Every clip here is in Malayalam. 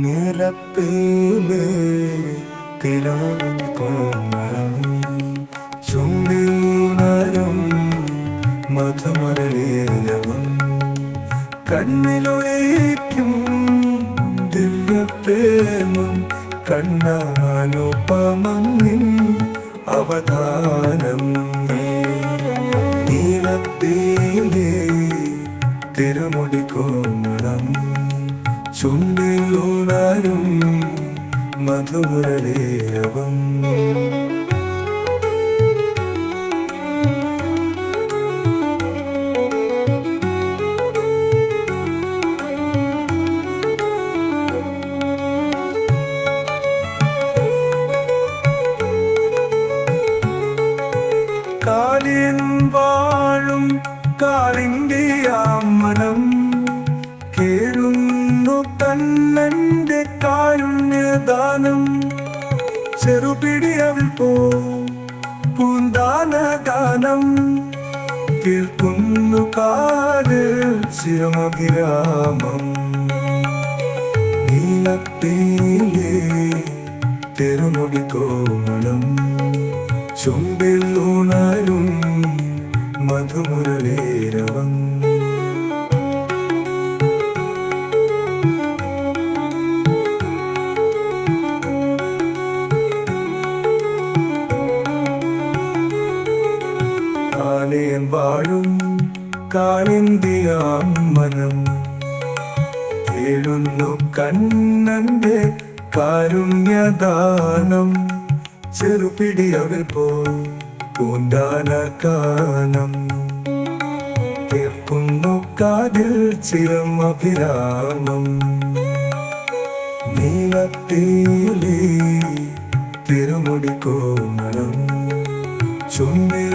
നിറപ്പേലേ തിരുമണം ചുണ്ടിലും മധുമരലീലവും കണ്ണിലൊഴിക്കും ദിവ്യപ്രേമം കണ്ണാനുപമങ്ങിൻ അവധാനം നീളത്തിലേ തിരുമുടി കോമളം ചുണ്ടിലുണരും മധുമുരളീരവം കാലിൻ വാഴും കാളിന്റെ മനം കേറുന്നു തന്നന്റെ കാരുണ്യദാനം ചെറുപിടി അവൾ പോ. പൂന്താന ഗാനം കാതിൽ ശിവമഭിരാമം നീലത്തിലേ തെരുമുടി കോമളം ചുമ്പിൽ ഉണരും മധുമുരളീരവം കാലേൻ വാഴും കാലിന്തിയാം മനം. കണ്ണന്റെ കാരുണ്യദാനം. ചെറുപിടി അവൻ പോൽ പൂന്താന കാനം കേൾക്കുന്നു കാതിൽ ചിരം അഭിരാമം. നീളത്തിലേ തിരുമുടി കോമളം. ചുണ്ടിൽ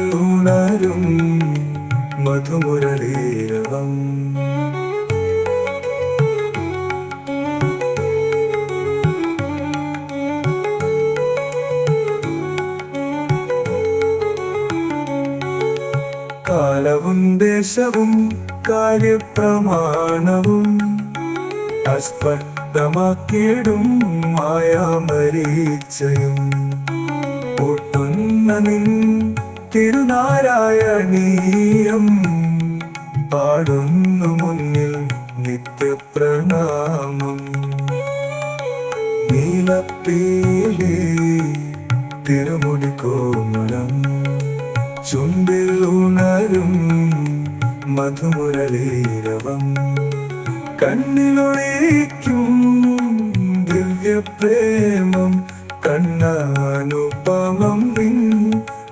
ഉണരും മധുമുരളീരവം കാലവും ദേശവും കാര്യപ്രമാണവും അസ്പഷ്ടമാക്കിയിടും മായാമരീച്ചയും. ഒട്ടുന്ന നിൻ തിരുനാരായണീയം പാടുന്നു മുന്നിൽ നിത്യപ്രണാമം. നീലപ്പീലി തിരുമുടി കോമളം ചുണ്ടിൽ ഉണരും മധുമുരളീരവം കണ്ണിലൊഴിക്കും ദിവ്യപ്രേമം കണ്ണാനുപമം നിൻ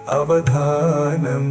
അവധാനം.